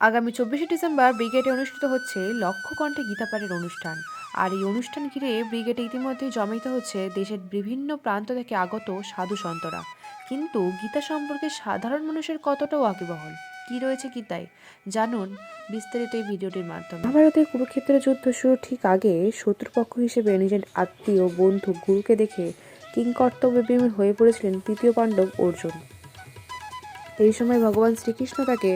আগামী চব্বিশে ডিসেম্বর ব্রিগেডে অনুষ্ঠিত হচ্ছে লক্ষ কণ্ঠে গীতাপাঠের অনুষ্ঠান। আর এই অনুষ্ঠান ঘিরে ব্রিগেডে ইতিমধ্যে জমিত হচ্ছে দেশের বিভিন্ন প্রান্ত থেকে আগত সাধু সন্তরা। কিন্তু গীতা সম্পর্কে সাধারণ মানুষের কতটা ওয়াকিবহল কি রয়েছে গীতায়? জানুন বিস্তারিত এই ভিডিওটির মাধ্যমে। মহাভারতের কুরুক্ষেত্র যুদ্ধ শুরু ঠিক আগে শত্রুপক্ষ হিসেবে নিজের আত্মীয়, বন্ধু, গুরুকে দেখে কিংকর্তব্যে বিমূল হয়ে পড়েছিলেন তৃতীয় পাণ্ডব অর্জুন। এই সময় ভগবান শ্রীকৃষ্ণ তাকে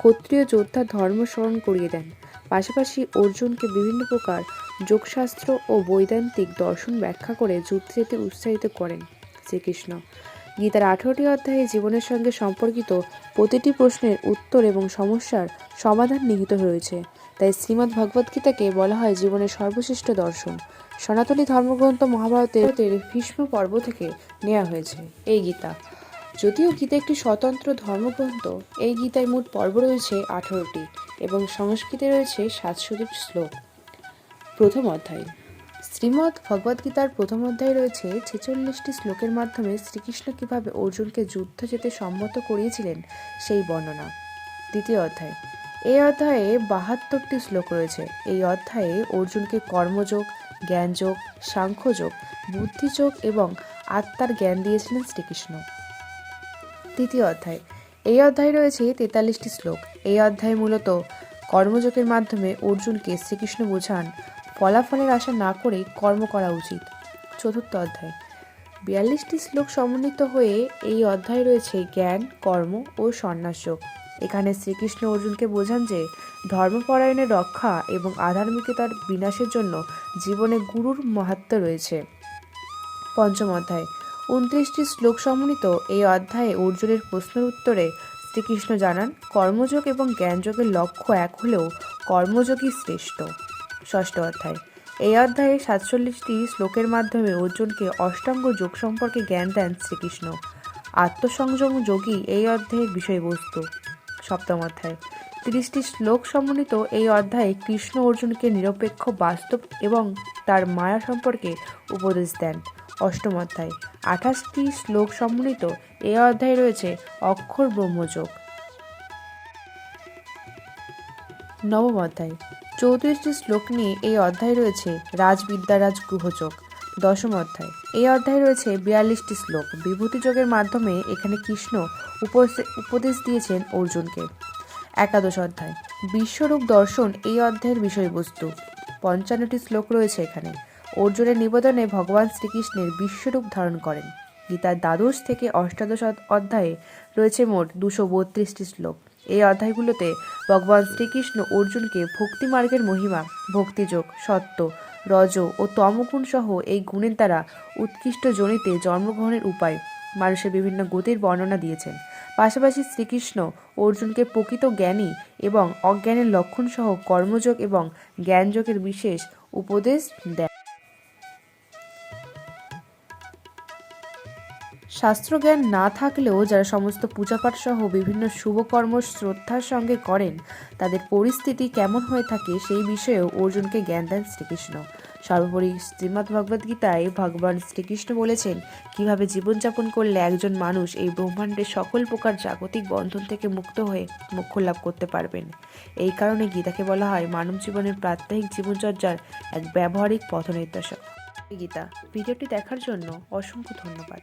ক্ষত্রিয় যোদ্ধা ধর্ম স্মরণ করিয়ে দেন। পাশাপাশি অর্জুনকে বিভিন্ন প্রকার যোগশাস্ত্র ও বৈদান্তিক দর্শন ব্যাখ্যা করে যুদ্ধে যেতে উৎসাহিত করেন শ্রীকৃষ্ণ। গীতার আঠারোটি অধ্যায়ে জীবনের সঙ্গে সম্পর্কিত প্রতিটি প্রশ্নের উত্তর এবং সমস্যার সমাধান নিহিত রয়েছে। তাই শ্রীমদ্ ভগবদ্গীতাকে বলা হয় জীবনের সর্বশ্রেষ্ঠ দর্শন। সনাতনী ধর্মগ্রন্থ মহাভারতের ভীষ্ম পর্ব থেকে নেওয়া হয়েছে। এই গীতা যদিও গীতা একটি স্বতন্ত্র ধর্মগ্রন্থ, এই গীতায় মোট পর্ব রয়েছে আঠারোটি এবং সংস্কৃতে রয়েছে সাতশোটি শ্লোক। প্রথম অধ্যায়। শ্রীমদ্ ভগবদ্গীতার প্রথম অধ্যায়ে রয়েছে ছেচল্লিশটি শ্লোকের মাধ্যমে শ্রীকৃষ্ণ কীভাবে অর্জুনকে যুদ্ধ যেতে সম্মত করিয়েছিলেন সেই বর্ণনা। দ্বিতীয় অধ্যায়। এই অধ্যায়ে বাহাত্তরটি শ্লোক রয়েছে। এই অধ্যায়ে অর্জুনকে কর্মযোগ, জ্ঞানযোগ, সাংখ্যযোগ, বুদ্ধিযোগ এবং আত্মার জ্ঞান দিয়েছিলেন শ্রীকৃষ্ণ। তৃতীয় অধ্যায়। এই অধ্যায়ে রয়েছে তেতাল্লিশটি শ্লোক। এই অধ্যায়ে মূলত কর্মযোগের মাধ্যমে অর্জুনকে শ্রীকৃষ্ণ বোঝান, ফলাফলের আশা না করে কর্ম করা উচিত। চতুর্থ অধ্যায়। বিয়াল্লিশটি শ্লোক সমন্বিত হয়ে এই অধ্যায় রয়েছে জ্ঞান, কর্ম ও সন্ন্যাসযোগ এখানে শ্রীকৃষ্ণ অর্জুনকে বোঝান যে ধর্মপরায়ণের রক্ষা এবং আধার্মিকতার বিনাশের জন্য জীবনে গুরুর মাহাত্ম্য রয়েছে। পঞ্চম অধ্যায়। উনত্রিশটি শ্লোক সমন্বিত এই অধ্যায়ে অর্জুনের প্রশ্নের উত্তরে শ্রীকৃষ্ণ জানান, কর্মযোগ এবং জ্ঞানযোগের লক্ষ্য এক হলেও কর্মযোগই শ্রেষ্ঠ। ষষ্ঠ অধ্যায়। এই অধ্যায়ে সাতচল্লিশটি শ্লোকের মাধ্যমে অর্জুনকে অষ্টাঙ্গ যোগ সম্পর্কে জ্ঞান দেন শ্রীকৃষ্ণ। আত্মসংযম যোগী এই অধ্যায়ের বিষয়বস্তু। সপ্তম অধ্যায়। তিরিশটি শ্লোক সমন্বিত এই অধ্যায়ে কৃষ্ণ অর্জুনকে নিরপেক্ষ বাস্তব এবং তার মায়া সম্পর্কে উপদেশ দেন। অষ্টম অধ্যায়। আঠাশটি শ্লোক সম্মিলিত এই অধ্যায় রয়েছে অক্ষর ব্রহ্মযোগ। নবম অধ্যায়। চৌত্রিশটি শ্লোক নিয়ে এই অধ্যায় রয়েছে রাজবিদ্যারাজ গ্রহযোগ দশম অধ্যায়। এই অধ্যায়ে রয়েছে বিয়াল্লিশটি শ্লোক। বিভূতি যোগের মাধ্যমে এখানে কৃষ্ণ উপদেশ দিয়েছেন অর্জুনকে। একাদশ অধ্যায়। বিশ্বরূপ দর্শন এই অধ্যায়ের বিষয়বস্তু। পঞ্চান্নটি শ্লোক রয়েছে এখানে। অর্জুনের নিবেদনে ভগবান শ্রীকৃষ্ণের বিশ্বরূপ ধারণ করেন। গীতার দ্বাদশ থেকে অষ্টাদশ অধ্যায়ে রয়েছে মোট দুশো বত্রিশটি শ্লোক। এই অধ্যায়গুলোতে ভগবান শ্রীকৃষ্ণ অর্জুনকে ভক্তি মার্গের মহিমা, ভক্তিযোগ, সত্য, রজ ও তমগুণ সহ এই গুণের দ্বারা উৎকৃষ্ট জনিতে জন্মগ্রহণের উপায় মানুষের বিভিন্ন গতির বর্ণনা দিয়েছেন। পাশাপাশি শ্রীকৃষ্ণ অর্জুনকে প্রকৃত জ্ঞানী এবং অজ্ঞানের লক্ষণ সহ কর্মযোগ এবং জ্ঞানযোগের বিশেষ উপদেশ দেন। শাস্ত্রজ্ঞান না থাকলেও যারা সমস্ত পূজাপাঠ সহ বিভিন্ন শুভকর্ম শ্রদ্ধার সঙ্গে করেন, তাদের পরিস্থিতি কেমন হয়ে থাকে সেই বিষয়েও অর্জুনকে জ্ঞান দেন শ্রীকৃষ্ণ। সর্বোপরি শ্রীমদ্ ভগবদ্গীতায় ভগবান শ্রীকৃষ্ণ বলেছেন, কীভাবে জীবনযাপন করলে একজন মানুষ এই ব্রহ্মাণ্ডের সকল প্রকার জাগতিক বন্ধন থেকে মুক্ত হয়ে মোক্ষ লাভ করতে পারবেন? এই কারণে গীতাকে বলা হয় মানব জীবনের প্রাত্যহিক জীবনচর্যার এক ব্যবহারিক পথ নির্দেশক গীতা, ভিডিওটি দেখার জন্য অসংখ্য ধন্যবাদ।